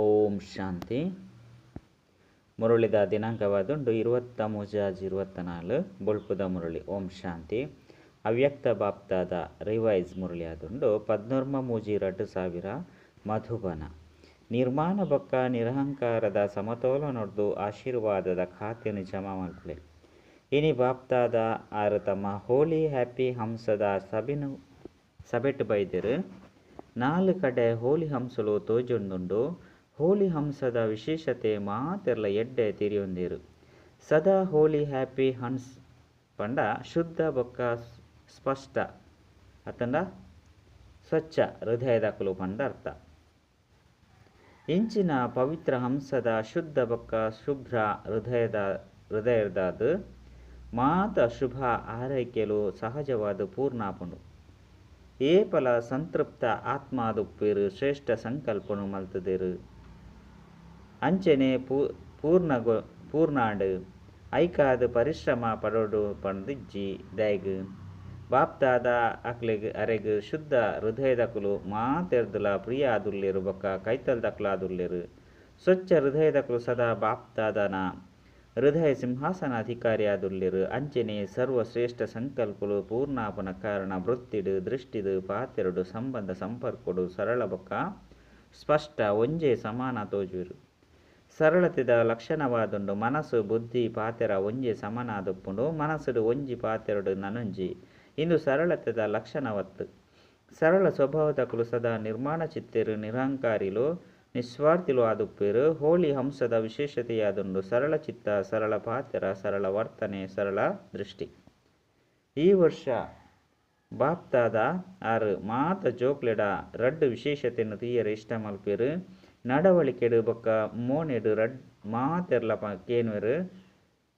ಓಂ ಶಾಂತಿ. ಮುರುಳಿದ ದಿನಾಂಕವಾದುಂಡು ಇರುವತ್ತ ಮುಜಾಜ್ ಇರುವತ್ತ ನಾಲ್ಕು ಬೊಳ್ಪುದ ಮುರುಳಿ, ಓಂ ಶಾಂತಿ. ಅವ್ಯಕ್ತ ಬಾಪ್ತಾದ ರಿವೈಸ್ ಮುರುಳಿ ಆದುಂಡು ಪದ್ನೂರ್ಮ ಮೂಜಿ ರಡ್ಡು ಸಾವಿರ, ಮಧುಬನ. ನಿರ್ಮಾಣ ಬೊಕ್ಕ ನಿರಹಂಕಾರದ ಸಮತೋಲನೊಡ್ದು ಆಶೀರ್ವಾದದ ಖಾತೆಯನ್ನು ಜಮಾ ಮಲ್ಪಲೆ ಇನಿ ಬಾಪ್ತಾದ ಆರು ತಮ್ಮ ಹೋಲಿ ಹ್ಯಾಪಿ ಹಂಸದ ಸಬಿನು, ಸಬೆಟ್ ಬೈದಿರು. ನಾಲ್ಕು ಕಡೆ ಹೋಲಿ ಹಂಸಲು ತೋಜೊಂದುಂಡು. ಹೋಲಿ ಹಂಸದ ವಿಶೇಷತೆ ಮಾತೆರ್ಲ ಎಡ್ಡೆ ತಿರಿಯೊಂದಿರು. ಸದಾ ಹೋಲಿ ಹ್ಯಾಪಿ ಹನ್ಸ್ ಪಂಡ ಶುದ್ಧ ಬೊಕ್ಕ ಸ್ಪಷ್ಟ. ಅತಂಡ ಸ್ವಚ್ಛ ಹೃದಯದಕಲು ಪಂಡ ಅರ್ಥ. ಇಂಚಿನ ಪವಿತ್ರ ಹಂಸದ ಶುದ್ಧ ಬೊಕ್ಕ ಶುಭ್ರ ಹೃದಯದ ಹೃದಯದಾದ ಮಾತ ಶುಭ ಆರೈಕೆಲು ಸಹಜವಾದ ಪೂರ್ಣಾಪುಂಡು ಏಪಲ ಸಂತೃಪ್ತ ಆತ್ಮಾದುಪ್ಪಿರು ಶ್ರೇಷ್ಠ ಸಂಕಲ್ಪನು ಮಲ್ತದೆರು. ಅಂಚನೆ ಪೂರ್ಣಗೊ, ಪೂರ್ಣಾಂಡು. ಐಕಾದ ಪರಿಶ್ರಮ ಪಡೋಡು ಪಂದಿಜ್ಜಿ ದಯಗ್ ಬಾಪ್ತಾದ ಅಕ್ಲೆಗ್, ಅರೆಗ್ ಶುದ್ಧ ಹೃದಯದಕುಲು ಮಾತೆರ್ದುಲ ಪ್ರಿಯ ಆದುಲ್ಲೆರು ಬೊಕ್ಕ ಕೈತಲ್ದಕ್ಲು ಆದುಲ್ಲೆರು ಸ್ವಚ್ಛ ಹೃದಯದಕುಲು ಸದಾ ಬಾಪ್ತಾದನ. ಹೃದಯ ಸಿಂಹಾಸನ ಅಧಿಕಾರಿ ಆದುಲ್ಲೆರು ಅಂಚನೆ ಸರ್ವಶ್ರೇಷ್ಠ ಸಂಕಲ್ಪಲು ಪೂರ್ಣಾಪನ ಕಾರಣ ವೃತ್ತಿಡು, ದೃಷ್ಟಿದು, ಪಾತೆರಡು, ಸಂಬಂಧ, ಸಂಪರ್ಕಡು ಸರಳ ಬೊಕ್ಕ ಸ್ಪಷ್ಟ, ಒಂಜೆ ಸಮಾನ ತೋಜುವೆರು. ಸರಳತೆದ ಲಕ್ಷಣವಾದುಂಡು ಮನಸ್ಸು, ಬುದ್ಧಿ ಪಾತೆರ ಒಂಜಿ ಸಮನಾದುಪ್ಪುಂಡು ಮನಸ್ಸುಡು ಒಂಜಿ ಪಾತೆರಡು ನನೊಂಜಿ. ಇಂದು ಸರಳತೆದ ಲಕ್ಷಣವತ್ತು. ಸರಳ ಸ್ವಭಾವದಕುಲು ಸದಾ ನಿರ್ಮಾಣ ಚಿತ್ತೆರು ನಿರಹಂಕಾರಿಲು, ನಿಸ್ವಾರ್ಥಿಲು ಆದುಪ್ಪೇರು. ಹೋಳಿ ಹಂಸದ ವಿಶೇಷತೆಯಾದುಂಡು ಸರಳ ಚಿತ್ತ, ಸರಳ ಪಾತೆರ ಸರಳ ವರ್ತನೆ, ಸರಳ ದೃಷ್ಟಿ. ಈ ವರ್ಷ ಬಾಪ್ತಾದ ಆರು ಮಾತ ಜೋಕ್ಲೆಡ ರಡ್ಡು ವಿಶೇಷತೆಯನ್ನು ತೀಯರ ಇಷ್ಟ ಮಲ್ಪೇರು. ನಡವಳಿಕೆಡು ಬೊಕ್ಕ ಮೋನೆಡು ರಡ್ ಮಾತೆರ್ಲ ಕೇನುವೆರು,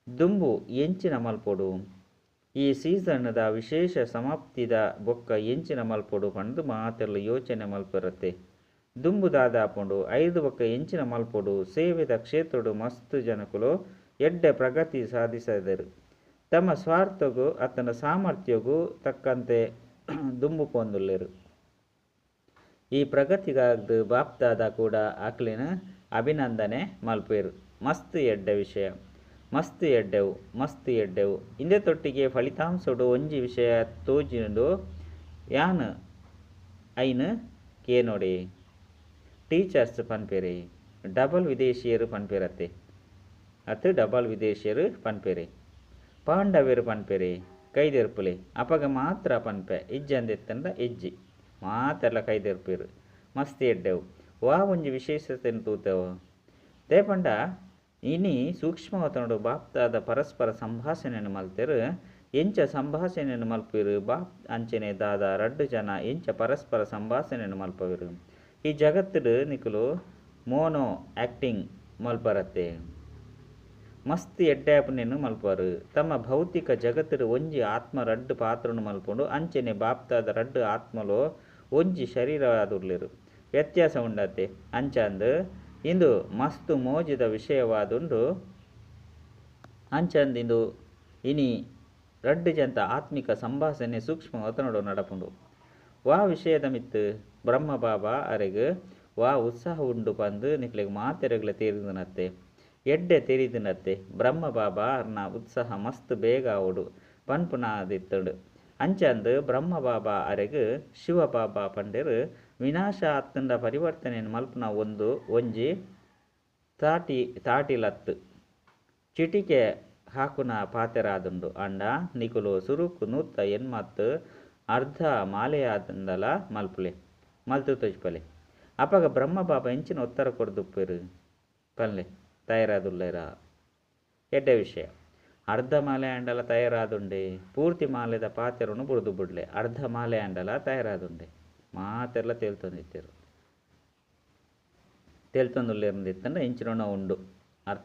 ದುಂಬು ಎಂಚಿನ ಮಲ್ಪೊಡು ಈ ಸೀಸನ್ದ ವಿಶೇಷ ಸಮಾಪ್ತಿದ ಬೊಕ್ಕ ಎಂಚಿನ ಮಲ್ಪೊಡು ಪಂದು ಮಾತೆರ್ಲು ಯೋಚನೆ ಮಲ್ಪಿರುತ್ತೆ ದುಂಬು ದಾದಾಪುಂಡು ಐದು ಬೊಕ್ಕ ಎಂಚಿನ ಮಲ್ಪೊಡು ಸೇವೆದ ಕ್ಷೇತ್ರಡು ಮಸ್ತ್ ಜನಕುಲು ಎಡ್ಡೆ ಪ್ರಗತಿ ಸಾಧಿಸಿದರು. ತಮ್ಮ ಸ್ವಾರ್ಥಗೂ ಅತನ ಸಾಮರ್ಥ್ಯಗೂ ತಕ್ಕಂತೆ ದುಂಬು ಪೊಂದುಲ್ಲೆರು. ಈ ಪ್ರಗತಿಗಾಗ್ದು ಬಾಪ್ತಾದ ಕೂಡ ಆಕ್ಲಿನ ಅಭಿನಂದನೆ ಮಲ್ಪೇರು. ಮಸ್ತ್ ಎಡ್ಡೆ ವಿಷಯ. ಮಸ್ತ್ ಎಡ್ಡೆವು ಮಸ್ತ್ ಎಡ್ಡೆವು. ಇಂದೆ ತೊಟ್ಟಿಗೆ ಫಲಿತಾಂಶಡು ಒಂಜಿ ವಿಷಯ ತೋಜಿನಡು ಯಾನ್ ಐನ್ ಕೇನೋಡಿ ಟೀಚರ್ಸ್ ಪನ್ಪೇರಿ, ಡಬಲ್ ವಿದೇಶಿಯರು ಪನ್ಪೇರತ್ತೆ. ಅತ್ತು ಡಬಲ್ ವಿದೇಶಿಯರು ಪನ್ಪೇರಿ. ಪಾಂಡವ್ಯರು ಪನ್ಪೇರಿ, ಕೈದೆರ್ಪುಲೆ. ಅಪಗ ಮಾತ್ರ ಪನ್ಪೆ ಇಜ್ಜಂದೆತ್ತಂಡ ಇಜ್ಜಿ. ಮಾತೆಲ್ಲ ಕೈದೆರ್ಪೇರು. ಮಸ್ತ್ ಎಡ್ಡೆವು. ವಾ ಒಂಜಿ ವಿಶೇಷತೆಯನ್ನು ತೂತೆವು? ತೇಪಂಡ ಇನಿ ಸೂಕ್ಷ್ಮವತನಡು ಬಾಪ್ತಾದ ಪರಸ್ಪರ ಸಂಭಾಷಣೆಯನ್ನು ಮಲ್ತೆರು. ಎಂಚ ಸಂಭಾಷಣೆಯನ್ನು ಮಲ್ಪಿರು? ಬಾಪ್ ಅಂಚನೆ ದಾದ ರಡ್ಡು ಜನ ಎಂಚ ಪರಸ್ಪರ ಸಂಭಾಷಣೆಯನ್ನು ಮಲ್ಪವಿರು? ಈ ಜಗತ್ತಡು ನಿಖಲು ಮೋನೋ ಆ್ಯಕ್ಟಿಂಗ್ ಮಲ್ಪರತ್ತೆ. ಮಸ್ತ್ ಎಡ್ಡಾಪನೆಯನ್ನು ಮಲ್ಪರು. ತಮ್ಮ ಭೌತಿಕ ಜಗತ್ತಡು ಒಂಜಿ ಆತ್ಮ ರಡ್ಡು ಪಾತ್ರನು ಮಲ್ಪುಂಡು, ಅಂಚನೆ ಬಾಪ್ತಾದ ರಡ್ಡು ಆತ್ಮಲು ಒಂಜಿ ಶರೀರ ಆದುರ್ಲಿರು ವ್ಯತ್ಯಾಸ ಉಂಡತ್ತೆ ಅಂಚಂದ್ ಇಂದು ಮಸ್ತ್ ಮೋಜಿದ ವಿಷಯವಾದುಂಡು ಅಂಚಂದಿಂದು ಇನಿ ರಡ್ಡು ಜಂತ ಆತ್ಮಿಕ ಸಂಭಾಷಣೆ ಸೂಕ್ಷ್ಮ ಒತನಡು ನಡಪುಂಡು. ವಾ ವಿಷಯದ ಮಿತ್ತು ಬ್ರಹ್ಮ ಬಾಬಾ ಅರೆಗ್ ವಾ ಉತ್ಸಾಹ ಉಂಡು ಪಂದು ನಿಕ್ಲೆಗ್ ಮಾತೆರೆಗ್ಲ ತೀರಿದನತ್ತೆ ಎಡ್ಡೆ ತೆರಿದಿನತ್ತೆ ಬ್ರಹ್ಮ ಬಾಬಾ ಅರ್ನ ಉತ್ಸಾಹ ಮಸ್ತ್ ಬೇಗ ಅವಡು ಪನ್ಪುನಾದಿತ್ತಡು. ಅಂಚಂದು ಬ್ರಹ್ಮ ಬಾಬಾ ಅರೆಗ್ ಶಿವ ಬಾಬಾ ಪಂಡೆರು ವಿನಾಶ ಅತ್ತಂಡ ಪರಿವರ್ತನೆಯನ್ನು ಮಲ್ಪನ ಒಂದು ಒಂಜಿ ತಾಟಿ, ತಾಟಿಲತ್ತು. ಚಿಟಿಕೆ ಹಾಕುನ ಪಾತೆರಾದುಂಡು. ಅಂಡ ನಿಕುಲು ಸುರುಕು ನೂತ್ತ ಎನ್ಮತ್ತು ಅರ್ಧ ಮಾಲೆಯಾದಂದಲ ಮಲ್ಪುಲೆ, ಮಲ್ತು ತೊಜ್ಪಲೆ. ಅಪಗ ಬ್ರಹ್ಮ ಬಾಬಾ ಎಂಚಿನ ಉತ್ತರ ಕೊಡ್ದುಪ್ಪರು. ಪಲ್ಲೆ, ತಯಾರಾದುಲ್ಲೆರ. ಎಡ್ಡೆ ವಿಷಯ. ಅರ್ಧ ತಯಾರಾದುಂಡೆ. ಪೂರ್ತಿ ಮಾಲೆದ ಪಾತೆರನು ಬುಡ್ದು ಬಿಡ್ಲೆ. ಅರ್ಧ ಮಾಲೆ ಅಂಡಲ ತಯಾರಾದುಂಡೆ. ಮಾತೆಲ್ಲ ತೇಲ್ತೊಂದಿತ್ತೇರು ತೇಲ್ತೊಂದುಲ್ಲೇರ್ದಿತ್ತಂಡ ಇಂಚಿನ ಉಂಡು. ಅರ್,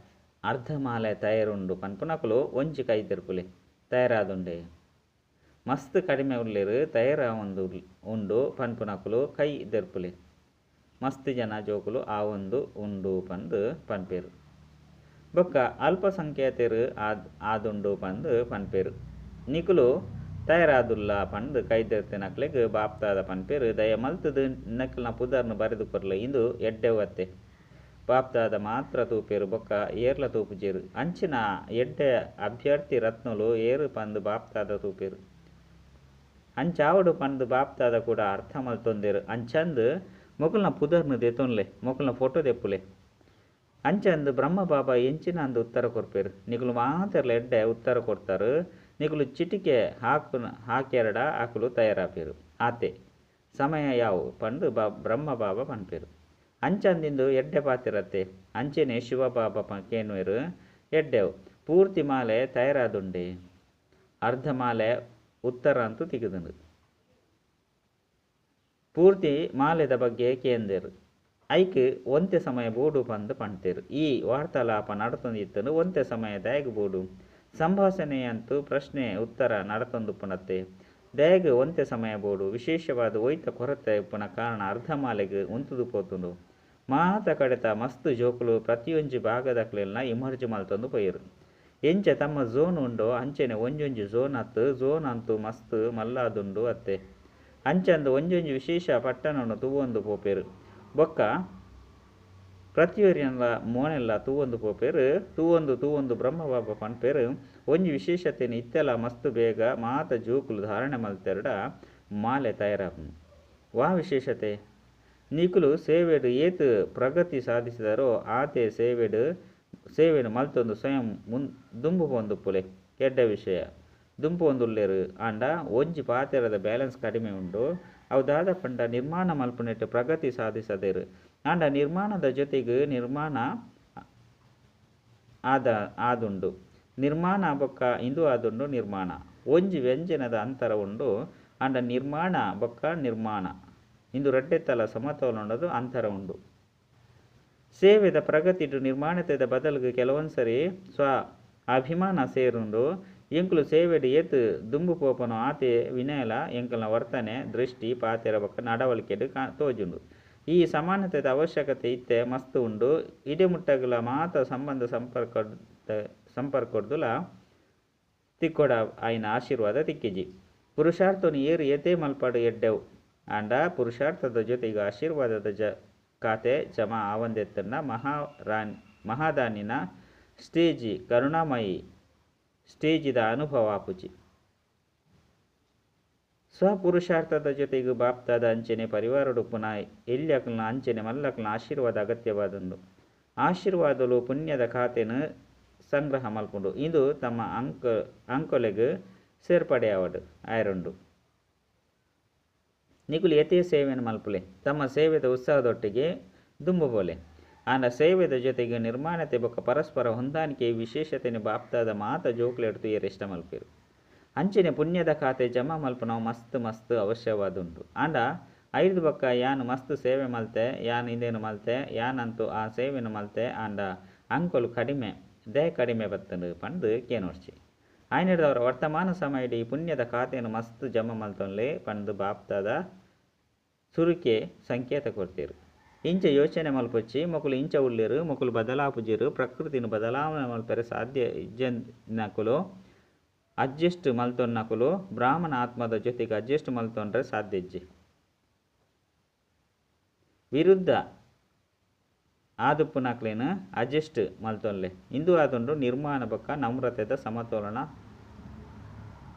ಅರ್ಧ ಮಾಲೆ ತಯಾರುಂಡು ಪನ್ಪುನಕುಲು ಒಂಜಿ ಕೈ ತಿರುಪುಲೆ ತಯಾರಾದುಂಡೆ. ಮಸ್ತ್ ಕಡಿಮೆ ಉಳ್ಳೇರು ತಯಾರ ಒಂದು ಉಂಡು ಪನ್ಪುನಕುಲು ಕೈ ತೆರ್ಪುಲೆ. ಮಸ್ತ್ ಜನ ಜೋಕುಲು ಆ ಒಂದು ಉಂಡು ಪಂದು ಪನ್ಪೇರು. ಬೊಕ್ಕ ಅಲ್ಪಸಂಖ್ಯಾತರು ಆದ್, ಆದುಂಡು ಪಂದ್ ಪನ್ಪೆರ್. ನಿಕುಲು ತಯಾರಾದುಲ್ಲ ಪಂದ್ ಕೈದೆರ್ತಿನಕ್ಲೆಗ್ ಬಾಪ್ತಾದ ಪನ್ಪೆರ್, ದಯ ಮಲ್ತದು ನಕ್ಲಿನ ಪುದರ್ನು ಬರೆದು ಕೊರ್ಲ, ಇಂದು ಎಡ್ಡೆವತ್ತೆ ಬಾಪ್ತಾದ ಮಾತ್ರ ತೂಪೇರು ಬೊಕ್ಕ ಏರ್ಲ ತೂಪುಜೇರು. ಅಂಚಿನ ಎಡ್ಡೆ ಅಭ್ಯರ್ಥಿ ರತ್ನಲು ಏರು ಪಂದು ಬಾಪ್ತಾದ ತೂಪೇರು. ಅಂಚಾವಡು ಪಂದು ಬಾಪ್ತಾದ ಕೂಡ ಅರ್ಥ ಮಲ್ತೊಂದೇರು. ಅಂಚಂದು ಮೊಕಲ್ನ ಪುದರ್ನು ದೆತೊನ್ಲೆ ಮೊಕಲ್ನ ಫೋಟೋ ದೆಪ್ಪುಲೆ. ಅಂಚಂದು ಬ್ರಹ್ಮ ಬಾಬಾ ಎಂಚಿನ ಅಂದು ಉತ್ತರ ಕೊರ್ಪೇರು ನಿಗುಲು ಮಾತ್ರ ಎಡ್ಡೆ ಉತ್ತರ ಕೊಡ್ತಾರು. ನಿಗುಲು ಚಿಟಿಕೆ ಹಾಕು ಹಾಕೆರಡ ಹಾಕಲು ತಯಾರಾಪೇರು. ಆತೆ, ಸಮಯ ಯಾವು? ಪಂಡು ಬಾ ಬ್ರಹ್ಮ ಬಾಬಾ ಪನ್ಪೇರು. ಅಂಚಂದಿಂದು ಎಡ್ಡೆ ಪಾತಿರತ್ತೆ. ಅಂಚೆನೆ ಶಿವಬಾಬಾ ಪ ಇರು ಎಡ್ಡೆವು, ಪೂರ್ತಿ ಮಾಲೆ ತಯಾರಾದುಂಡೆ. ಅರ್ಧ ಮಾಲೆ ಉತ್ತರ ಅಂತೂ ತೆಗೆದು ಪೂರ್ತಿ ಮಾಲೆದ ಬಗ್ಗೆ ಕೇಂದರು ಐಕ್ ಒಂತೆ ಸಮಯ ಬೋಡು ಬಂದು ಪಣ್ತೇರು. ಈ ವಾರ್ತಾಲಾಪ ನಡತೊಂದಿತ್ತನು ಒಂತೆ ಸಮಯ ದಯಗ್ ಬೋಡು. ಸಂಭಾಷಣೆಯಂತೂ ಪ್ರಶ್ನೆ ಉತ್ತರ ನಡತೊಂದು ಪುನತ್ತೆ ದಯಗ ಒಂತೆ ಸಮಯ ಬೋಡು. ವಿಶೇಷವಾದ ಒಯ್ತ ಕೊರತೆ ಉಪ್ಪುನ ಕಾರಣ ಅರ್ಧ ಮಾಲೆಗೆ ಉಂತುದು ಪೋತುಂಡು. ಮಾತ ಕಡೆತ ಮಸ್ತ್ ಜೋಕುಲು ಪ್ರತಿಯೊಂಜಿ ಭಾಗದಕ್ಲೆಲ್ಲ ಇಮರ್ಜ್ ಮಲ್ತೊಂದು ಪೊಯ್ಯರು. ಎಂಚ ತಮ್ಮ ಝೋನ್ ಉಂಡೋ, ಅಂಚೆನೆ ಒಂಜೊಂಜಿ ಝೋನ್ ಅತ್ತು ಝೋನ್ ಅಂತೂ ಮಸ್ತ್ ಮಲ್ಲಾದುಂಡು ಅತ್ತೆ. ಅಂಚಂದು ಒಂಜೊಂಜಿ ವಿಶೇಷ ಪಟ್ಟಣವನ್ನು ತೂವೊಂದು ಪೋಪೆರು. ಬೊಕ್ಕ? ಪ್ರತಿಯೊರಿಯನ್ಲ, ಮೋನೆಲ್ಲ ತೂವೊಂದು ಪೋಪೆರು ತೂವೊಂದು ತೂವೊಂದು ಬ್ರಹ್ಮಬಾಬ ಪನ್ಪೆರು ಒಂಜಿ ವಿಶೇಷತೆನ ಇತ್ತೆಲ ಮಸ್ತ್ ಬೇಗ ಮಾತ ಜೋಕುಲು ಧಾರಣೆ ಮಲ್ತೆರಡ ಮಾಲೆ ತಯಾರಾಪುನು ವಾ ವಿಶೇಷತೆ? ನಿಕುಲು ಸೇವೆಡು ಏತು ಪ್ರಗತಿ ಸಾಧಿಸಿದರೋ ಆತೆ ಸೇವೆಡು ಸೇವೆಡು ಮಲ್ತೊಂದು ಸ್ವಯಂ ಮುನ್ ದುಂಬು ಪೊಂದುಪ್ಪುಲೆ ಕೆಡ್ಡ ವಿಷಯ. ದುಂಪು ಒಂದುಲ್ಲೆರು ಆಂಡ, ಒಂಜಿ ಪಾತೆರದ ಬ್ಯಾಲೆನ್ಸ್ ಕಡಿಮೆ ಉಂಡು ಅವು ದಾದ ಪಂಡ ನಿರ್ಮಾಣ ಮಲ್ಪುನೆಟ್ಟು ಪ್ರಗತಿ ಸಾಧಿಸದಿರು. ಆಂಡ ನಿರ್ಮಾಣದ ಜೊತೆಗೆ ನಿರ್ಮಾಣ ಆದ, ಆದುಂಡು. ನಿರ್ಮಾಣ ಬೊಕ್ಕ ಇಂದು ಆದುಂಡು ನಿರ್ಮಾಣ. ಒಂಜಿ ವ್ಯಂಜನದ ಅಂತರ ಉಂಡು. ಆಂಡ ನಿರ್ಮಾಣ ಬೊಕ್ಕ ನಿರ್ಮಾಣ. ಇಂದು ರಡ್ಡೆತ್ತಲ ಉಂಡದು ಅಂತರ ಉಂಡು. ಸೇವೆದ ಪ್ರಗತಿಡು ನಿರ್ಮಾಣತೆದ ಬದಲಿಗೆ ಕೆಲವೊಂದ್ಸರಿ ಸ್ವ ಅಭಿಮಾನ ಸೇರುಂಡು. ಎಂಕುಲು ಸೇವೆಡು ಏತ್ ದುಂಬು ಪೋಪನು ಆತೆ ವಿನಯಲ ಎಂಕಲ್ನ ವರ್ತನೆ, ದೃಷ್ಟಿ ಪಾತೆರ ಬೊಕ್ಕ ನಡವಳಿಕೆಡು ಕಾ ತೋಜುಂಡು. ಈ ಸಮಾನತೆದ ಅವಶ್ಯಕತೆ ಇತ್ತೆ ಮಸ್ತ್ ಉಂಡು. ಇಡೆಮುಟ್ಟಗುಲ ಮಾತ ಸಂಬಂಧ ಸಂಪರ್ಕ ಸಂಪರ್ಕೊಡ್ದುಲ ತಿಕ್ಕೊಡ ಆಯ್ನ ಆಶೀರ್ವಾದ ತಿಕ್ಕಿಜಿ. ಪುರುಷಾರ್ಥನು ಏರು ಏತೆ ಮಲ್ಪಾಡು ಎಡ್ಡೆವು. ಆಂಡ ಪುರುಷಾರ್ಥದ ಜೊತೆಗೆ ಆಶೀರ್ವಾದದ ಜ ಖಾತೆ ಜಮಾ ಆವಂದೆತ್ತನ್ನ ಮಹಾರಾಣಿ ಮಹಾದಾನಿನ ಸ್ಟೇಜಿ ಕರುಣಾಮಯಿ ಸ್ಟೇಜಿದ ಅನುಭವ ಆಪುಜಿ ಸ್ವಪುರುಷಾರ್ಥದ ಜೊತೆಗೂ ಬಾಪ್ತಾದ ಅಂಚನೆ ಪರಿವಾರ ಪುನಃ ಎಲ್ಯಕಲ್ನ ಅಂಚನೆ ಮಲ್ಲಕ್ನ ಆಶೀರ್ವಾದ ಅಗತ್ಯವಾದಂದು ಆಶೀರ್ವಾದಲು ಪುಣ್ಯದ ಖಾತೆನ ಸಂಗ್ರಹ ಮಲ್ಪುಂಡು. ಇದು ತಮ್ಮ ಅಂಕ, ಅಂಕೊಲೆಗ್ ಸೇರ್ಪಡೆಯಾವಡು, ಆಯರಂಡು. ನಿಗುಲಿ ಯಥೇ ಸೇವೆಯನ್ನು ಮಲ್ಪುಲೆ. ತಮ್ಮ ಸೇವೆದ ಉತ್ಸಾಹದೊಟ್ಟಿಗೆ ದುಂಬುಬೋಲೆ ಆಂಡ ಸೇವೆದ ಜೊತೆಗೆ ನಿರ್ಮಾಣತೆ ಬೊಕ್ಕ ಪರಸ್ಪರ ಹೊಂದಾಣಿಕೆ ವಿಶೇಷತೆನೆ ಬಾಪ್ತಾದ ಮಾತ ಜೋಕ್ಲೆಡ್ತು ಇಷ್ಟ ಮಲ್ಪೆರು. ಅಂಚಿನ ಪುಣ್ಯದ ಖಾತೆ ಜಮಾ ಮಲ್ಪನವು ಮಸ್ತ್ ಮಸ್ತ್ ಅವಶ್ಯವಾದುಂಟು. ಆಂಡ ಐದು ಬೊಕ್ಕ ಯಾನು ಮಸ್ತ್ ಸೇವೆ ಮಲ್ತೆ, ಯಾನ್ ಇಂದೇನು ಮಲ್ತೆ, ಯಾನಂತೂ ಆ ಸೇವೆನ ಮಲ್ತೆ, ಆಂಡ ಅಂಕೊಲು ಕಡಿಮೆ, ದೇ ಕಡಿಮೆ ಬತ್ತಂಡು ಪಂದು ಕೇನೋಡ್ಚಿ. ಆಯ್ನಿಡ್ದವರ ವರ್ತಮಾನ ಸಮಯಡಿ ಪುಣ್ಯದ ಖಾತೆಯನ್ನು ಮಸ್ತ್ ಜಮಾ ಮಲ್ತೊನ್ಲೆ ಪಂದು ಬಾಪ್ತಾದ ಸುರುಕೆ ಸಂಕೇತ ಕೊಡ್ತೀರು. ಇಂಚ ಯೋಚನೆ ಮಲ್ಪೊಚ್ಚಿ, ಮೊಕುಲು ಇಂಚ ಉಳ್ಳೇರು, ಮೊಕುಲು ಬದಲಾಪುಜಿರು, ಪ್ರಕೃತಿನ ಬದಲಾವಣೆ ಮಲ್ಪರೆ ಸಾಧ್ಯ ಇಜ್ಜನ್ನಕುಲು ಅಡ್ಜಸ್ಟ್ ಮಲ್ತೊನ್ನಕುಲು ಬ್ರಾಹ್ಮಣ ಆತ್ಮದ ಜೊತೆಗೆ ಅಡ್ಜಸ್ಟ್ ಮಲ್ತೊಂಡ್ರೆ ಸಾಧ್ಯ ಇಜ್ಜಿ. ವಿರುದ್ಧ ಆದುಪ್ಪುನಕ್ಲೇನು ಅಡ್ಜಸ್ಟ್ ಮಲ್ತೊನ್ಲೆ. ಇಂದು ಆದುಂಡು ನಿರ್ಮಾಣ ಬಕ್ಕ ನಮ್ರತೆದ ಸಮತೋಲನ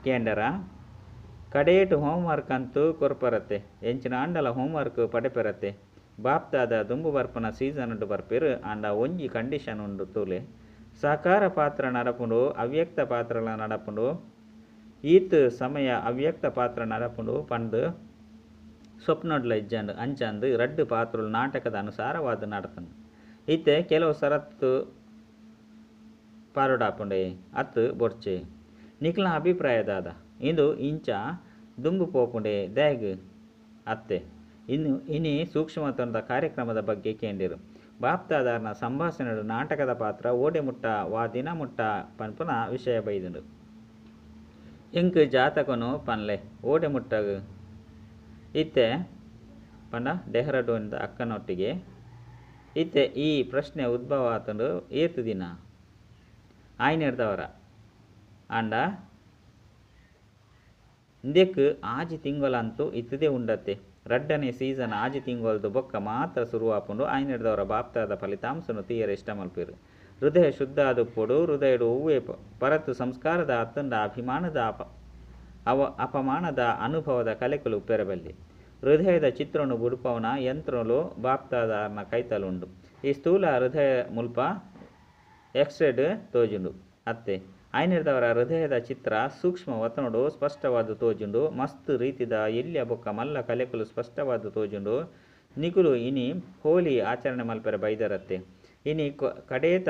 ಕೇಂದ್ರ ಕಡೇಟು ಹೋಮ್ವರ್ಕ್ ಅಂತೂ ಕೊರ್ಪರತ್ತೆ. ಎಂಚಿನ ಅಂಡಲ ಹೋಮ್ವರ್ಕ್ ಪಡೆಪೆರತ್ತೆ. ಬಾಪ್ತಾದ ದುಂಬು ಬರ್ಪನ ಸೀಸನ್ ಉಂಡು ಬರ್ಪೆರು, ಅಂಡ ಒಂಜಿ ಕಂಡೀಷನ್ ಉಂಡು ತೂಲೆ. ಸಹಕಾರ ಪಾತ್ರ ನಡಪುಂಡು, ಅವ್ಯಕ್ತ ಪಾತ್ರಲ ನಡಪುಂಡು. ಈತ್ ಸಮಯ ಅವ್ಯಕ್ತ ಪಾತ್ರ ನಡಪುಂಡು, ಪಂಡು. ಸ್ವಪ್ನೊಡ್ಲ ಇಜ್ಜಂಡು, ಅಂಚಂದು, ರಡ್ಡು ಪಾತ್ರಲು ನಾಟಕದ ಅನುಸಾರವಾದ ನಡತನು ಇತ್ತೆ ಕೆಲವು ಸರತ್ತು ಪಾರುಡಾಪುಂಡೆ, ಅತ್ತು ಬೊರ್ಚೆ. ನಿಖಿಲ ಅಭಿಪ್ರಾಯದಾದ, ಇಂದು ಇಂಚ ದುಂಬು ಪೋಪುಂಡೆ ದೇಗ್ ಅತ್ತೆ. ಇನ್ನು, ಇನಿ ಸೂಕ್ಷ್ಮತನದ ಕಾರ್ಯಕ್ರಮದ ಬಗ್ಗೆ ಕೇಂದಿರು ಬಾಪ್ತಾದಾರನ ಸಂಭಾಷಣೆಡು ನಾಟಕದ ಪಾತ್ರ, ಓಡೆ ಮುಟ್ಟ, ವಾ ದಿನ ಮುಟ್ಟ ಪನ್ಪುನ ವಿಷಯ ಬೈದುಂಡು ಎಂಕ್ ಜಾತಕನು ಪನ್ಲೆ, ಓಡೆ ಮುಟ್ಟಗ್ ಇತ್ತೆ ಪಂಡ ಡೆಹ್ರಾಡೂನ್ದ ಅಕ್ಕನೊಟ್ಟಿಗೆ. ಇತ್ತೆ ಈ ಪ್ರಶ್ನೆ ಉದ್ಭವ ಆತಂಡು ಏತು ದಿನ ಆಯ್ನೆಡ್ದವರ ಅಂಡ ಇಂದೆಕ್ ಆಜಿ ತಿಂಗಳಂತೂ ಇತ್ತದೇ ಉಂಡತ್ತೆ. ರಡ್ಡನೇ ಸೀಸನ್ ಆಜಿ ತಿಂಗೊಲ್ದು ಬೊಕ್ಕ ಮಾತ್ರ ಶುರುವಾಪುಂಡು ಆಯ್ನಿಡ್ದವರ ಬಾಪ್ತಾದ ಫಲಿತಾಂಶನು ತೀಯರ ಇಷ್ಟ ಮಲ್ಪಿರು ಹೃದಯ ಶುದ್ಧ ಆದುಪ್ಪುಡು ಹೃದಯಡು ಹೂವೇ ಪರತು ಸಂಸ್ಕಾರದ ಅತ್ತಂಡ ಅಭಿಮಾನದ ಅಪ, ಅವ ಅಪಮಾನದ ಅನುಭವದ ಕಲೆಕಲು ಪೆರಬಲ್ಲಿ. ಹೃದಯದ ಚಿತ್ರನು ಬುಡುಪವನ ಯಂತ್ರಲು ಬಾಪ್ತಾದಾರ್ನ ಕೈತಲುಂಡು. ಈ ಸ್ಥೂಲ ಹೃದಯ ಮುಲ್ಪ ಎಕ್ಸ್ರೇಡ್ ತೋಜುಂಡು. ಅತ್ತೆ. ಆಯ್ನಿರ್ದವರ ಹೃದಯದ ಚಿತ್ರ ಸೂಕ್ಷ್ಮ ವತನುಡು ಸ್ಪಷ್ಟವಾದ ತೋಜುಂಡು. ಮಸ್ತ್ ರೀತಿದ ಎಲ್ಲಿಯ ಬೊಕ್ಕ ಮಲ್ಲ ಕಲೆಕಲು ಸ್ಪಷ್ಟವಾದ ತೋಜುಂಡು. ನಿಗುಲು ಇನಿ ಹೋಲಿ ಆಚರಣೆ ಮಲ್ಪರೆ ಬೈದರತ್ತೆ. ಇನಿ ಕಡೇತ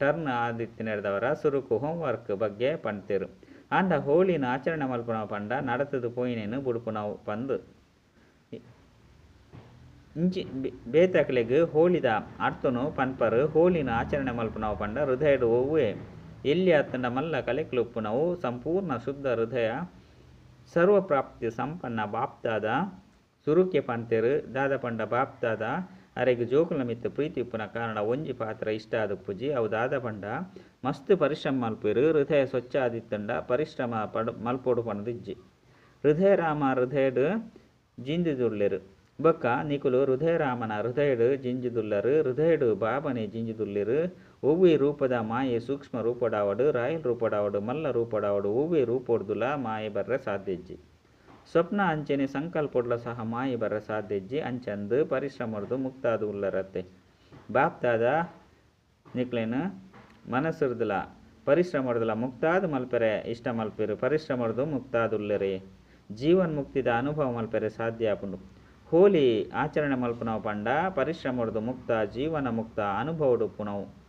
ಟರ್ನ್ ಆದಿತ್ತಿನರ್ದವರ ಸುರುಕು ಹೋಮ್ವರ್ಕ್ ಬಗ್ಗೆ ಪಂಡ್ತೇರು ಆಂಡ ಹೋಳಿನ ಆಚರಣೆ ಮಲ್ಪನ ಪಂಡ, ನಡತದು ಪೋಯಿನೇನು ಬುಡುಪು ನಾವು ಪಂದು. ಇಂಚಿ ಬೇತಕ್ಲೆಗ್ ಹೋಳಿದ ಅರ್ಥನು ಪನ್ಪರು ಹೋಳಿನ ಆಚರಣೆ ಮಲ್ಪನ ಪಂಡ ಹೃದಯಡು ಒವ್ವೇ. ಎಲ್ಲಿ ಆತನ ಮಲ್ಲ ಕಲೆಕ್ಲುಪ್ಪುನವು ಸಂಪೂರ್ಣ ಶುದ್ಧ ಹೃದಯ ಸರ್ವಪ್ರಾಪ್ತಿ ಸಂಪನ್ನ ಬಾಪ್ತಾದ ಸುರುಕೆ ಪಂತೆರು ದಾದ ಪಂಡ ಬಾಪ್ತಾದ ಅರೆಗೆ ಜೋಕುಲ ಮಿತ್ತ ಪ್ರೀತಿ ಉಪ್ಪುನ ಕಾರಣ ಒಂಜಿ ಪಾತ್ರ ಇಷ್ಟ ಆದ ಪುಜಿ. ಅವು ದಾದ ಪಂಡ ಮಸ್ತ್ ಪರಿಶ್ರಮ ಮಲ್ಪಿರು ಹೃದಯ ಸ್ವಚ್ಛ ಆದಿತ್ತಂಡ ಪರಿಶ್ರಮ ಪಡ ಮಲ್ಪೋಡು ಪಣದಿಜ್ಜಿ. ಹೃದಯ ರಾಮ ಹೃದಯಡು ಜಿಂಜಿದುಳ್ಳಿರು ಬೊಕ್ಕ ನಿಕುಲು ಹೃದಯರಾಮನ ಹೃದಯಡು ಜಿಂಜಿದುಲ್ಲರು, ಹೃದಯಡು ಬಾಬನೆ ಜಿಂಜಿದುಲ್ಲಿರು. ಒವ್ವೆ ರೂಪದ ಮಾಯೆ ಸೂಕ್ಷ್ಮ ರೂಪಡಾವಡು, ರಾಯಲ್ ರೂಪಡಾವಡು, ಮಲ್ಲ ರೂಪಡಾವಡು ಒವ್ವೆ ರೂಪೊಡ್ದುಲ ಮಾಯೆ ಬರ್ರೆ ಸಾಧ್ಯಜ್ಜಿ. ಸ್ವಪ್ನ ಅಂಚೆನೆ ಸಂಕಲ್ಪೊಡ್ಲ ಸಹ ಮಾಯೆ ಬರ್ರೆ ಸಾಧ್ಯಜ್ಜಿ. ಅಂಚಂದು ಪರಿಶ್ರಮರ್ದು ಮುಕ್ತಾದು ಉಲ್ಲರತ್ತೆ. ಬಾಪ್ತಾದ ನಿಕ್ಲೇನು ಮನಸ್ಸುರ್ದುಲ ಪರಿಶ್ರಮರ್ದುಲ ಮುಕ್ತಾದ ಮಲ್ಪೆರೆ, ಇಷ್ಟ ಮಲ್ಪೆರು ಪರಿಶ್ರಮರ್ದು ಮುಕ್ತಾದುಲ್ಲರೆ ಜೀವನ್ ಮುಕ್ತಿದ ಅನುಭವ ಮಲ್ಪೆರೆ ಸಾಧ್ಯ ಆಪುಂಡು ಹೋಲಿ ಆಚರಣೆ ಮಲ್ಪುನವು ಪಂಡ ಪರಿಶ್ರಮರ್ದು ಮುಕ್ತ, ಜೀವನ ಮುಕ್ತ ಅನುಭವಡು ಪುನವು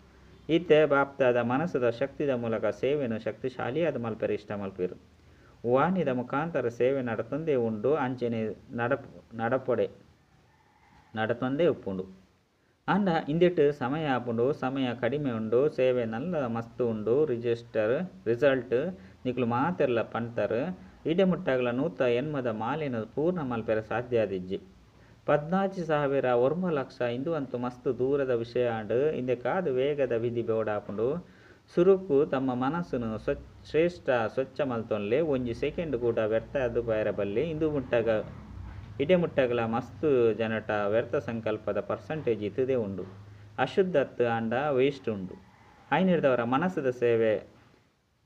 ಈತೆ ಬಾಪ್ತಾದ ಮನಸ್ಸದ ಶಕ್ತಿದ ಮೂಲಕ ಸೇವೆನು ಶಕ್ತಿಶಾಲಿಯಾದ ಮಲ್ಪೆರೆ ಇಷ್ಟ ಮಲ್ಪೆರು. ವಾಣಿದ ಮುಖಾಂತರ ಸೇವೆ ನಡತೊಂದೇ ಉಂಡು ಅಂಚೆನೆ ನಡಪ್, ನಡಪೊಡೆ, ನಡತೊಂದೇ ಉಪ್ಪುಂಡು. ಅಂಡ ಇಂದಿಟ್ಟು ಸಮಯ ಆಪುಂಡು, ಸಮಯ ಕಡಿಮೆ ಉಂಡು, ಸೇವೆ ನಲ್ಲ ಮಸ್ತು ಉಂಡು, ರಿಜಿಸ್ಟರ್, ರಿಸಲ್ಟ್ ನಿಕ್ಲು ಮಾತೆರ್ಲ ಪಂತರ್ ಇಡೆ ಮುಟ್ಟಾಗಲ ನೂತ ಎನ್ಮದ ಮಾಲಿನ ಪೂರ್ಣ ಮಲ್ಪೆರೆ ಸಾಧ್ಯ ಆದಿಜ್ಜಿ. ಪದ್ನಾಚು ಸಾವಿರ ಒರ್ಮ ಲಕ್ಷ ಇಂದು ಅಂತೂ ಮಸ್ತ್ ದೂರದ ವಿಷಯ ಆಂಡ್ ಇಂದೆ ಕಾದು ವೇಗದ ವಿಧಿ ಬೇಡಾಪುಂಡು ಸುರುಕು ತಮ್ಮ ಮನಸ್ಸನ್ನು ಸ್ವಚ್, ಶ್ರೇಷ್ಠ ಸ್ವಚ್ಛ ಮಲ್ತೊನ್ಲೆ ಒಂಜಿ ಸೆಕೆಂಡ್ ಕೂಡ ವ್ಯರ್ಥ ಅದು ಬಲ್ಲಿ ಇಂದು ಮುಟ್ಟಗ, ಇಡೆ ಮುಟ್ಟಗಲ ಮಸ್ತ್ ಜನಟ ವ್ಯರ್ಥ ಸಂಕಲ್ಪದ ಪರ್ಸಂಟೇಜ್ ಇತ್ತದೇ ಉಂಡು. ಅಶುದ್ಧತ್ ಆಂಡ ವೇಸ್ಟ್ ಉಂಡು. ಐನಿರ್ದವರ ಮನಸ್ಸದ ಸೇವೆ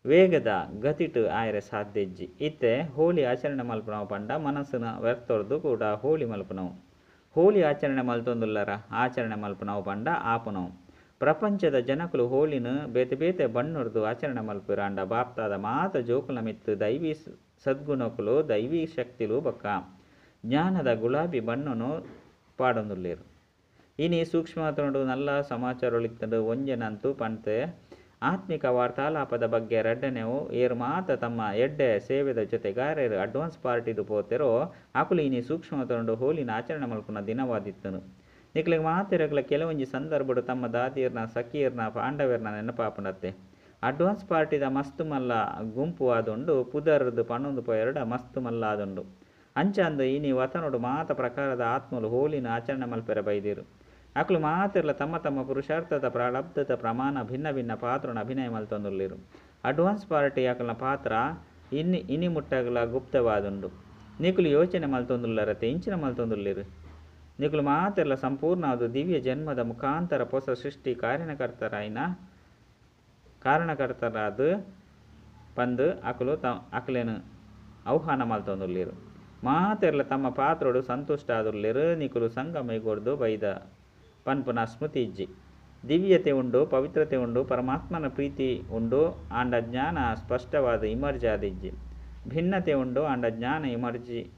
ವೇಗದ ಗತಿಟು ಆಯರೆ ಸಾಧ್ಯಜ್ಜಿ. ಇತ್ತೆ ಹೋಳಿ ಆಚರಣೆ ಮಲ್ಪನವು ಪಂಡ ಮನಸ್ಸಿನ ವ್ಯರ್ಥೊರ್ದು ಕೂಡ ಹೋಳಿ ಮಲ್ಪನವು. ಹೋಳಿ ಆಚರಣೆ ಮಲ್ತೊಂದುಲ್ಲರ? ಆಚರಣೆ ಮಲ್ಪನವು ಬಂಡ ಆಪನವು ಪ್ರಪಂಚದ ಜನಕುಲು ಹೋಲಿನ ಬೇತೆ ಬೇತೆ ಬಣ್ಣುರ್ದು ಆಚರಣೆ ಮಲ್ಪಿರಾಂಡ ಬಾಪ್ತಾದ ಮಾತ ಜೋಕುಲ ಮಿತ್ತು ದೈವಿ ಸದ್ಗುಣಕುಲು ದೈವಿ ಶಕ್ತಿಲು ಬಕ್ಕ. ಜ್ಞಾನದ ಗುಲಾಬಿ ಬಣ್ಣನು ಪಾಡೊಂದುಲ್ಲೇರು. ಇನಿ ಸೂಕ್ಷ್ಮ ನಲ್ಲ ಸಮಾಚಾರೊಳಿತ್ತಂಡು ಒಂಜನಂತೂ ಪಂತೆ ಆತ್ಮಿಕ ವಾರ್ತಾಲಾಪದ ಬಗ್ಗೆ ರಡ್ಡನೆವು ಏರು ಮಾತ ತಮ್ಮ ಎಡ್ಡೆ ಸೇವೆದ ಜೊತೆಗಾರರು ಅಡ್ವಾನ್ಸ್ ಪಾರ್ಟಿದು ಪೋತೆರೋ, ಆಕುಲು ಇನಿ ಸೂಕ್ಷ್ಮತುಂಡು ಹೋಲಿನ ಆಚರಣೆ ಮಲ್ಪುನ ದಿನವಾದಿತ್ತನು. ನಿಕ್ಲಿಗೆ ಮಾತಿರಗ್ಲ ಕೆಲವೊಂಜಿ ಸಂದರ್ಭಡು ತಮ್ಮ ದಾದಿಯರ್ನ, ಸಖಿಯರ್ನ, ಪಾಂಡವರ್ನ ನೆನಪಾಪುನತ್ತೆ. ಅಡ್ವಾನ್ಸ್ ಪಾರ್ಟಿದ ಮಸ್ತ್ ಮಲ್ಲ ಗುಂಪು ಆದುಂಡು, ಪುದರ್ದು ಪನ್ನೊಂದು ಪೊಯರಡ ಮಸ್ತ್ ಮಲ್ಲ ಆದುಂಡು. ಅಂಚಾಂದು ಇನಿ ವತನುಡು ಮಾತ ಪ್ರಕಾರದ ಆತ್ಮಲು ಹೋಲಿನ ಆಚರಣೆ ಮಲ್ಪೆರ ಬೈದಿರು. ಅಕ್ಲು ಮಾತಿರ್ಲ ತಮ್ಮ ತಮ್ಮ ಪುರುಷಾರ್ಥದ ಪ್ರಾರಬ್ಧದ ಪ್ರಮಾಣ ಭಿನ್ನ ಭಿನ್ನ పాత్రను ಅಭಿನಯ అడ్వాన్స్ ಅಡ್ವಾನ್ಸ್ ಪಾರ್ಟಿ పాత్ర ಪಾತ್ರ ಇನ್ನಿ ಇನಿ గుప్తవాదుండు ಗುಪ್ತವಾದುಂಡು. ನಿಕುಲು ಯೋಚನೆ ಮಲ್ತೊಂದುಲ್ಲರತೆ ಇಂಚಿನ ಮಲ್ತೊಂದುಲ್ಲಿರು ನಿಕುಲು ಮಾತೆಲ್ಲ ಸಂಪೂರ್ಣ ಅದು ದಿವ್ಯ ಜನ್ಮದ ಮುಖಾಂತರ ಹೊಸ ಸೃಷ್ಟಿ ಕಾರಣಕರ್ತರಾಯಿನ ಕಾರಣಕರ್ತರಾದ ಪಂದು ಅಕುಲು ತ ಅಕಲೇನು ಆಹ್ವಾನ ಮಲ್ತೊಂದುಲ್ಲಿರು ಮಾತೆರ್ಲ ತಮ್ಮ ಪಾತ್ರೊಡು ಸಂತುಷ್ಟ ಆದುಲ್ಲಿರು ನಿಕುಲು ಸಂಗಮೈಗೊಡ್ದು ಬೈದ. ಪನ್ಪುನ ಸ್ಮೃತಿ ಇಜ್ಜಿ ದಿವ್ಯತೆ ಉಂಡು, ಪವಿತ್ರತೆ ಉಂಡು, ಪರಮಾತ್ಮನ ಪ್ರೀತಿ ಉಂಡು, ಆಂಡ ಜ್ಞಾನ ಸ್ಪಷ್ಟವಾದ ಇಮರ್ಜಿ ಆದಿಜ್ಜಿ ಭಿನ್ನತೆ ಉಂಡು, ಆಂಡ ಜ್ಞಾನ ಇಮರ್ಜಿ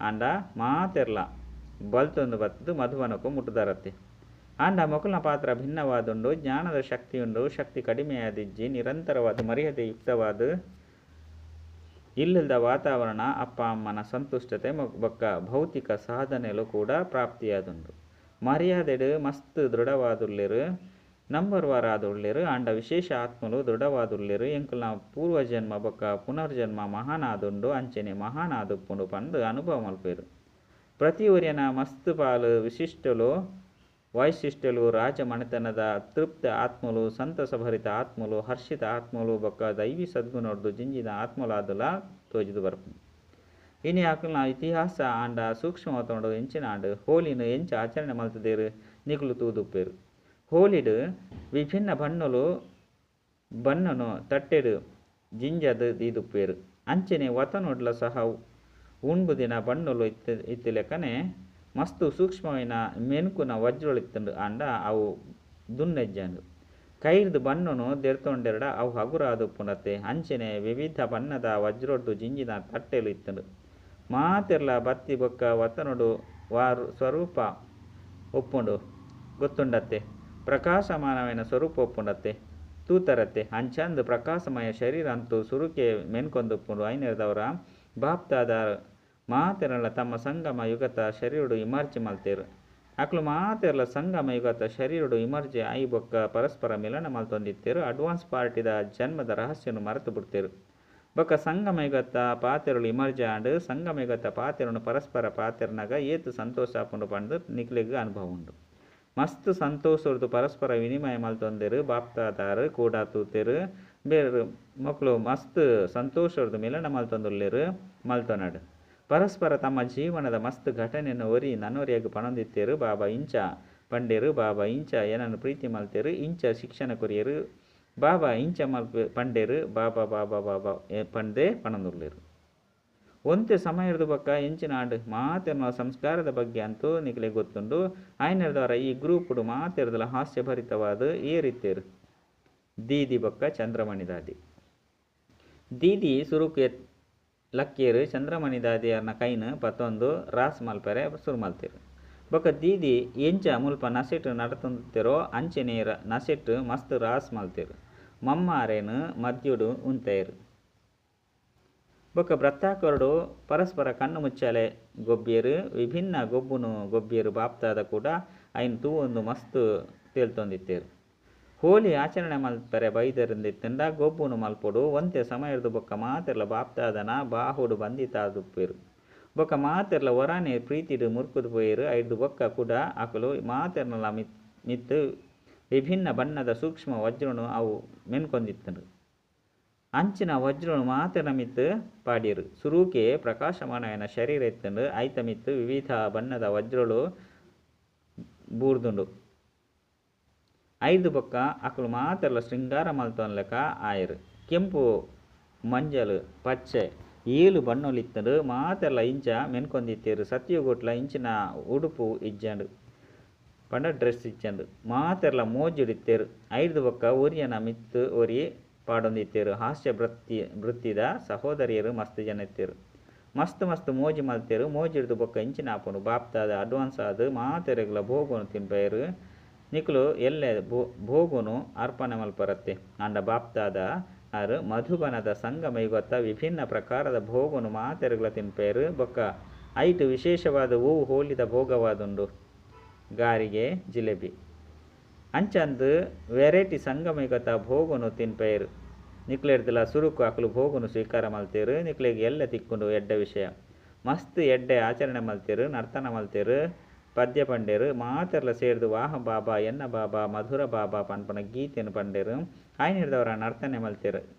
ಆಂಡ ಮಾತೆರ್ಲ. ಬಲ್ತೊಂದು ಬತ್ತದು ಮಧುವನಕ್ಕೂ ಮುಟ್ಟುದರತ್ತೆ. ಆಂಡ ಮೊಕಲ್ನ ಪಾತ್ರ ಭಿನ್ನವಾದುಂಡು, ಜ್ಞಾನದ ಶಕ್ತಿಯುಂಡು ಶಕ್ತಿ ಕಡಿಮೆಯಾದಿಜ್ಜಿ ನಿರಂತರವಾದ ಮರ್ಯಾದೆ ಯುಕ್ತವಾದ ಇಲ್ಲದ ವಾತಾವರಣ ಅಪ್ಪ ಅಮ್ಮನ ಸಂತುಷ್ಟತೆ ಬೊಕ್ಕ ಭೌತಿಕ ಸಾಧನೆಯಲ್ಲೂ ಕೂಡ ಪ್ರಾಪ್ತಿಯಾದುಂಡು ಮರ್ಯಾದೆಡು ಮಸ್ತ್ ದೃಢವಾದುಳ್ಳಿರು ನಂಬರ್ ವಾರ ಆದುಳ್ಳೆರು ಆಂಡ ವಿಶೇಷ ಆತ್ಮಲು ದೃಢವಾದುಳ್ಳಿರು ಎಂಕುಲ್ನ ಪೂರ್ವಜನ್ಮ ಬೊಕ್ಕ ಪುನರ್ಜನ್ಮ ಮಹಾನಾದುಂಡು, ಅಂಚನೆ ಮಹಾನಾದುಪ್ಪುಂಡು ಪಂದು ಅನುಭವ ಮಲ್ಪೆರು ಪ್ರತಿ ಊರಿನ ಮಸ್ತ್ ಪಾಲು ವಿಶಿಷ್ಟಲು ವೈಶಿಷ್ಟ್ಯಲು ರಾಜಮನೆತನದ ತೃಪ್ತ ಆತ್ಮಲು, ಸಂತಸಭರಿತ ಆತ್ಮಲು, ಹರ್ಷಿತ ಆತ್ಮಲು ಬೊಕ್ಕ ದೈವಿ ಸದ್ಗುಣರ್ದು ಜಿಂಜಿನ ಆತ್ಮಲಾದುಲ ತೋಜಿದು ಬರ್ಪುಂಡು. ಇನಿ ಯಾಕಲ್ನ ಇತಿಹಾಸ ಆಂಡ ಸೂಕ್ಷ್ಮ ಎಂಚಿನ ಆಂಡ್ ಹೋಲಿನ ಎಂಚ ಆಚರಣೆ ಮಲ್ತದೇರು ನಿಕುಲು ತೂದುಪ್ಪೇರು ಹೋಲಿಡು ವಿಭಿನ್ನ ಬಣ್ಣಲು ಬಣ್ಣನು ತಟ್ಟೆಡು ಜಿಂಜದ ದೀದುಪ್ಪೇರು ಅಂಚನೆ ವತನೊಡ್ಲ ಸಹ ಉಣ್ಬುದಿನ ಬಣ್ಣಲು ಇತ್ತ ಇತ್ತಿಲೆಕ್ಕನೆ ಮಸ್ತು ಸೂಕ್ಷ್ಮವಿನ ಮೆನ್ಕುನ ವಜ್ರೊಳಿತ್ತಂಡು ಆಂಡ ಅವು ದುನ್ನೆಜ್ಜಂಡು ಕೈರ್ದು ಬಣ್ಣನು ದೆರ್ತೊಂಡೆರಡ ಅವು ಹಗುರಾದು ಪುನತೆ ಅಂಚನೆ ವಿವಿಧ ಬಣ್ಣದ ವಜ್ರೊಡ್ಡು ಜಿಂಜಿನ ತಟ್ಟೆಲು ಇತ್ತಂಡು ಮಾತೆರ್ಲ ಬತ್ತಿ ಬೊಕ್ಕ ವತನೊಡು ವಾರು ಸ್ವರೂಪ ಒಪ್ಪುಂಡು. ಗೊತ್ತುಂಡತ್ತೆ. ಪ್ರಕಾಶಮಾನವಿನ ಸ್ವರೂಪ ಒಪ್ಪುಂಡತ್ತೆ. ತೂತರತ್ತೆ. ಅಂಚಂದು ಪ್ರಕಾಶಮಯ ಶರೀರ ಅಂತೂ ಸುರುಕೆ ಮೆನ್ಕೊಂದುಪ್ಪುಂಡು. ಐನರದವರ ಬಾಪ್ತಾದ ಮಾತೆರಲ ತಮ್ಮ ಸಂಗಮ ಯುಗತ ಶರೀರುಡು ಇಮರ್ಜಿ ಮಲ್ತೇರು. ಅಕ್ಲು ಮಾತೆರ್ಲ ಸಂಗಮ ಯುಗತ ಶರೀರುಡು ಇಮರ್ಜಿ ಐ ಬೊಕ್ಕ ಪರಸ್ಪರ ಮಿಲನ ಮಲ್ತೊಂದಿತ್ತೇರು. ಅಡ್ವಾನ್ಸ್ ಪಾರ್ಟಿದ ಜನ್ಮದ ರಹಸ್ಯನು ಮರೆತು ಬಿಡ್ತೇರು ಬೊಕ್ಕ ಸಂಗಮೆಗತ್ತ ಪಾತೆರಳು ಸಂಗಮೆಗತ್ತ ಆಂಡ್ ಸಂಗಮ ಪಾತೆರನು ಪರಸ್ಪರ ಪಾತೆರ್ನಾಗ ಏತು ಸಂತೋಷ ಆಪುಂಡು ಪಂಡು ನಿಕ್ಲೆಗ್ ಅನುಭವ ಉಂಡು ಮಸ್ತ್ ಸಂತೋಷರ್ದು ಪರಸ್ಪರ ವಿನಿಮಯ ಮಲ್ತೊಂದೆರು, ಬಾಪ್ತಾದಾರು ಕೂಡ ತೂತೆರು ಬೇರೆ ಮಕ್ಕಳು ಮಸ್ತ್ ಸಂತೋಷರ್ದು ಮಿಲನ ಮಲ್ತೊಂದುಲ್ಲೆರು ಮಲ್ತೊನಡು. ಪರಸ್ಪರ ತಮ್ಮ ಜೀವನದ ಮಸ್ತ್ ಘಟನೆಯನ್ನು ಒರಿ ನನ್ನೊರಿಯಾಗಿ ಪಣೊಂದಿತ್ತೇರು, ಬಾಬಾ ಇಂಚ ಪಂಡೇರು ಬಾಬಾ ಇಂಚ ಏನನ್ನು ಪ್ರೀತಿ ಮಲ್ತೇರು, ಇಂಚ ಶಿಕ್ಷಣ ಕೊರಿಯರು ಬಾಬಾ ಇಂಚ ಮಲ್ಪೆ ಪಂಡೇರು, ಬಾಬಾ ಬಾಬಾ ಬಾಬಾ ಪಂಡೆ ಪಣಂದುರ್ಲೇರು ಒಂತೆ ಸಮಯದ ಬಕ್ಕ ಇಂಚಿನ ಆಂಡು ಮಾತೆರ್ನ ಸಂಸ್ಕಾರದ ಬಗ್ಗೆ ಅಂತೂ ನಿಕ್ಲೆ ಗೊತ್ತುಂಡು. ಆಯ್ನರ್ದವರ ಈ ಗ್ರೂಪುಡು ಮಾತೆರ್ದಲ ಹಾಸ್ಯಭರಿತವಾದ ಏರಿತ್ತೇರು. ದೀದಿ ಬಕ್ಕ ಚಂದ್ರಮಣಿ ದಾದಿ ದೀದಿ ಸುರುಕು ಎತ್ ಲಕ್ಕಿಯರು ಚಂದ್ರಮಣಿ ದಾದಿಯರ್ನ ಕೈನ ಪತ್ತೊಂದು ರಾಸ್ ಮಲ್ಪರೆ ಸುರು ಮಲ್ತೇರು. ಬೊಕ ದೀದಿ ಎಂಚ ಮುಲ್ಪ ನಸೆಟ್ಟು ನಡತಂದಿರೋ ಅಂಚೆ ನೇರ ನಸೆಟ್ಟು ಮಸ್ತ್ ರಾಸ್ ಮಲ್ತೇರು. ಮಮ್ಮಾರೇನು ಮದ್ಯುಡು ಉಂತೇರು. ಬೊಕ್ಕ ಬ್ರತ್ತಾಕೊರಡು ಪರಸ್ಪರ ಕಣ್ಣು ಮುಚ್ಚಲೆ ಗೊಬ್ಬಿಯರು, ವಿಭಿನ್ನ ಗೊಬ್ಬುನು ಗೊಬ್ಬಿಯರು ಬಾಪ್ತಾದ ಕೂಡ ಐನ್ ತೂವೊಂದು ಮಸ್ತ್ ತೇಳ್ತೊಂದಿತ್ತೇರು. ಹೋಲಿ ಆಚರಣೆ ಮಲ್ಪರೆ ಬೈದರಿಂದಿತ್ತಂಡ ಗೊಬ್ಬುನು ಮಲ್ಪೊಡು, ಒಂತೆ ಸಮಯದ ಬೊಕ್ಕ ಮಾತೆರ್ಲ ಬಾಪ್ತಾದನ ಬಾಹುಡು ಬಂದಿತಾದುಪ್ಪೇರು. ಬೊಕ್ಕ ಮಾತೆರ್ಲ ಒರಾನೆ ಪ್ರೀತಿಡು ಮುರ್ಕುದು ಪೋಯರು, ಐದು ಬೊಕ್ಕ ಕೂಡ ಅಕಲು ಮಾತೆರ್ನಲ ಮಿತ್ ಮಿತ್ತು ವಿಭಿನ್ನ ಬಣ್ಣದ ಸೂಕ್ಷ್ಮ ವಜ್ರನು ಅವು ಮೆನ್ಕೊಂದಿತ್ತನು. ಅಂಚಿನ ವಜ್ರನು ಮಾತೆರ್ನ ಪಾಡಿರು ಸುರೂಕೆ ಪ್ರಕಾಶಮಾನమైన ಶರೀರ ಎತ್ತಂಡು ಐತ ಮಿತ್ತು ವಿವಿಧ ಬಣ್ಣದ ವಜ್ರಳು ಬೂರ್ದುಂಡು. ಐದು ಬೊಕ್ಕ ಅಕಲು ಮಾತೆರ್ಲ ಶೃಂಗಾರ ಮಲ್ತೊನ್ ಲೆಕ್ಕ ಆಯರು. ಕೆಂಪು ಮಂಜಲು, ಪಚ್ಚೆ, ಏಳು ಬಣ್ಣೊಲಿತ್ತಂಡು ಮಾತೆರ್ಲ ಇಂಚ ಮೆನ್ಕೊಂದಿತ್ತೀರು. ಸತ್ಯಗೋಟ್ಲ ಇಂಚಿನ ಉಡುಪು ಇಜ್ಜಂಡು. ಪಂಡ ಡ್ರೆಸ್ ಇಚ್ಚಂದು. ಮಾತೆರ್ಲ ಮೋಜಿಡಿತ್ತೇರು ಐದು ಬೊಕ್ಕ ಒರಿಯನ ಮಿತ್ತು ಒರಿ ಪಾಡೊಂದಿತ್ತೇರು ಹಾಸ್ಯ ವೃತ್ತಿ, ವೃತ್ತಿದ ಸಹೋದರಿಯರು ಮಸ್ತ್ ಜನ ಇತ್ತೇರು. ಮಸ್ತ್ ಮಸ್ತ್ ಮೋಜಿ ಮಲ್ತೇರು ಮೋಜಿಡ್ದು ಬೊಕ್ಕ ಇಂಚಿನ ಆಪುಂಡು ಬಾಪ್ತಾದ, ಅಡ್ವಾನ್ಸ್ ಆದ ಮಾತೆರೆಗ್ಲ ಭೋಗನು ತಿನ್ಪೇರು ನಿಕ್ಲು ಎಲ್ಲೆ ಭೋ, ಭೋಗುನು ಅರ್ಪಣೆ ಮಲ್ಪರತ್ತೆ. ಅಂಡ ಬಾಪ್ತಾದ ಆರು ಮಧುಬನದ ಸಂಗಮ ಗೊತ್ತ ವಿಭಿನ್ನ ಪ್ರಕಾರದ ಭೋಗುನು ಮಾತೆರೆಗ್ಲ ತಿನ್ಪೇರು. ಬೊಕ್ಕ ಐಟು ವಿಶೇಷವಾದ ಹೂವು ಹೋಲಿದ ಭೋಗವಾದುಂಡು. ಗಾರಿಗೆ ಜಿಲೇಬಿ. ಅಂಚಂದು ವೆರೈಟಿ ಸಂಗಮ ಭೋಗನು ತಿನ್ಪೇರು. ನಿಕ್ಲೆಡ್ದಿಲ ಸುರುಕು ಅಕಲು ಭೋಗುನು ಸ್ವೀಕಾರ ಮಲ್ತೇರು. ನಿಕ್ಲೆಗೆ ಎಲ್ಲ ತಿಕ್ಕೊಂಡು ಎಡ್ಡ ವಿಷಯ. ಮಸ್ತ್ ಎಡ್ಡೆ ಆಚರಣೆ ಮಲ್ತೇರು, ನರ್ತನ ಮಲ್ತೇರು, ಪದ್ಯ ಪಂಡೇರು. ಮಾತೆರ್ಲ ಸೇರ್ದು ವಾಹ ಬಾಬಾ, ಎನ್ನ ಬಾಬಾ, ಮಧುರ ಬಾಬಾ ಪನ್ಪನ ಗೀತೆಯನ್ನು ಪಂಡೇರು. ಆಯ್ನ ಹಿಡ್ದವರ ನರ್ತನೆ ಮಲ್ತೇರು.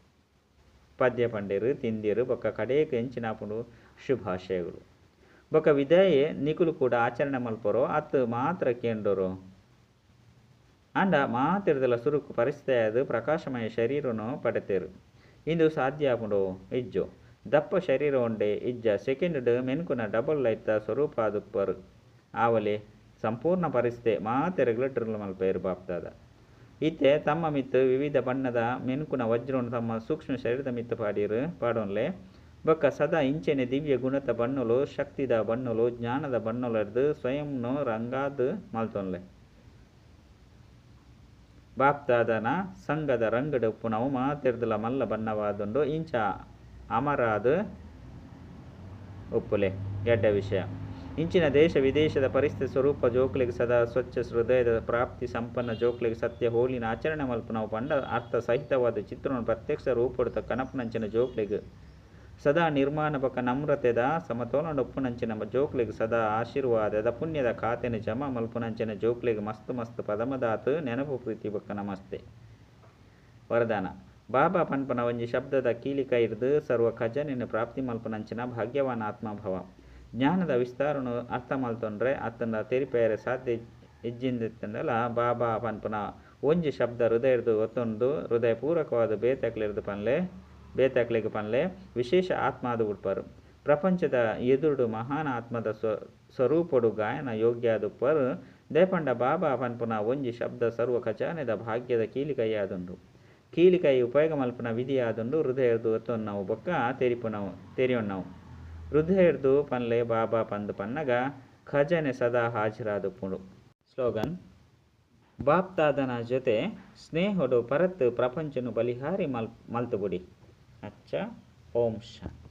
ಪದ್ಯ ಪಂಡೇರು, ತಿಂದಿರು, ಬೊಕ್ಕ ಹೆಂಚಿನ ಎಂಚಿನಾಪುಂಡು ಶುಭಾಶಯಗಳು. ಬೊಕ್ಕ ವಿದಾಯೆ ನಿಕುಲು ಕೂಡ ಆಚರಣೆ ಮಲ್ಪರೋ, ಅತ್ತು ಮಾತ್ರ ಕೇಂಡರು. ಅಂಡ ಮಾತಿರ್ದಲ ಸುರುಕು ಪರಿಸ್ಥಿತಿಯಾದ ಪ್ರಕಾಶಮಯ ಶರೀರನು ಪಡೆತೇರು. ಇಂದು ಸಾಧ್ಯ ಆಪುಂಡು ಇಜ್ಜು. ದಪ್ಪ ಶರೀರ ಉಂಡೆ ಇಜ್ಜ ಸೆಕೆಂಡ್ ಮೆನ್ಕುನ ಡಬಲ್ ಲೈತ ಸ್ವರೂಪ ಆದುಪ್ಪರು ಆವಲೆ ಸಂಪೂರ್ಣ ಪರಿಸ್ಥಿತಿ ಮಾತೆ ಡ್ರಿಲ್ ಮಲ್ಪೇರು ಬಾಪ್ತಾದ. ಇತ್ತೆ ತಮ್ಮ ಮಿತ್ತು ವಿವಿಧ ಬಣ್ಣದ ಮೆನ್ಕುನ ವಜ್ರವನ್ನು ತಮ್ಮ ಸೂಕ್ಷ್ಮ ಶರೀರದ ಮಿತ್ತು ಪಾಡಿರು, ಪಾಡೋನ್ಲೆ ಬೊಕ್ಕ ಸದಾ ಇಂಚೆನೆ ದಿವ್ಯ ಗುಣದ ಬಣ್ಣಲು, ಶಕ್ತಿದ ಬಣ್ಣಲು, ಜ್ಞಾನದ ಬಣ್ಣಲು ಸ್ವಯಂನು ರಂಗಾದ ಮಲ್ತೊನ್ಲೆ. ಬಾಪ್ದಾದನ ಸಂಘದ ರಂಗಡು ಪುನವು ಮಾತಿರ್ದಲ ಮಲ್ಲ ಬಣ್ಣವಾದುಂಡು ಇಂಚ ಅಮರಾದ ಉಪ್ಪುಲೆ. ಎಡ್ಡ ವಿಷಯ. ಇಂಚಿನ ದೇಶ ವಿದೇಶದ ಪರಿಸ್ಥಿತಿ ಸ್ವರೂಪ ಜೋಕ್ಲಿಗೆ ಸದಾ ಸ್ವಚ್ಛ ಹೃದಯದ ಪ್ರಾಪ್ತಿ ಸಂಪನ್ನ ಜೋಕ್ಲಿಗೆ ಸತ್ಯ ಹೋಲಿನ ಆಚರಣೆ ಮಲ್ಪ ನಾವು ಪಂಡ ಅರ್ಥ ಸಹಿತವಾದ ಚಿತ್ರವನ್ನು ಪ್ರತ್ಯಕ್ಷ ರೂಪೊಡ್ತ ಕನಪನಂಚಿನ ಜೋಕ್ಲಿಗೆ ಸದಾ ನಿರ್ಮಾಣ ಬಕ ನಮ್ರತೆದ ಸಮತೋಲನ ಉಪ್ಪುನಂಚಿನ ಜೋಕ್ಲಿಗೆ ಸದಾ ಆಶೀರ್ವಾದದ ಪುಣ್ಯದ ಖಾತೆನ ಜಮ ಮಲ್ಪುನಂಚಿನ ಜೋಕ್ಲಿಗೆ ಮಸ್ತ್ ಮಸ್ತ್ ಪದಮದಾತು ನೆನಪು ಪ್ರೀತಿ ಬಕ್ಕ ನಮಸ್ತೆ. ವರದಾನ, ಬಾಬಾ ಪನ್ಪನ ಒಂಜಿ ಶಬ್ದದ ಕೀಲಿಕ ಇರ್ದು ಸರ್ವ ಖಜನಿನ ಪ್ರಾಪ್ತಿ ಮಲ್ಪನಂಚಿನ ಭಾಗ್ಯವಾನ ಆತ್ಮಭವ. ಜ್ಞಾನದ ವಿಸ್ತಾರನು ಅರ್ಥ ಮಲ್ತೊಂಡ್ರೆ ಅತ್ತಂದ ತೆರಿಪೇರೆ ಸಾಧ್ಯ ಹೆಜ್ಜಿಂದಿತ್ತಂದಲ್ಲ ಬಾಬಾ ಪನ್ಪನ ಒಂಜಿ ಶಬ್ದ ಹೃದಯರ್ದು ಒತ್ತೊಂದು ಹೃದಯ ಪೂರಕವಾದ ಬೇತಕ್ಲಿರ್ದು ಪನ್ಲೆ. ಬೇತಕ್ಲಿಗೆ ಪನ್ಲೆ ವಿಶೇಷ ಆತ್ಮಾದ ಉಡ್ಪರು. ಪ್ರಪಂಚದ ಎದುರುಡು ಮಹಾನ್ ಆತ್ಮದ ಸ್ವ, ಸ್ವರೂಪಡು ಗಾಯನ ಯೋಗ್ಯಾದ ಪರ್ ದೇಪಂಡ ಬಾಬಾ ಪನ್ಪುನ ಒಂಜಿ ಶಬ್ದ ಸರ್ವ ಖಜಾನೆದ ಭಾಗ್ಯದ ಕೀಲಿಕೈಯಾದುಂಡು ಕೀಲಿಕೈ ಉಪಯೋಗ ಮಲ್ಪನ ವಿಧಿಯಾದುಂಡು ಹೃದಯರ್ದು ಒತ್ತೊನ್ನವು ಬೊಕ್ಕ ತೆರಿಪುನವು ತೆರಿಯೊನ್ನವು. ಹೃದಯರ್ದು ಪನ್ಲೆ ಬಾಬಾ ಪಂದು ಪನ್ನಗ, ಖಜಾನೆ ಸದಾ ಹಾಜರಾದುಪ್ಪುಂಡು. ಸ್ಲೋಗನ್, ಬಾಪ್ತಾದನ ಜೊತೆ ಸ್ನೇಹಡು ಪರತ್ ಪ್ರಪಂಚನು ಬಲಿಹಾರಿ ಮಲ್, ಮಲ್ತುಬುಡಿ. ಅಚ್ಚ ಓಂ ಶಾಂತಿ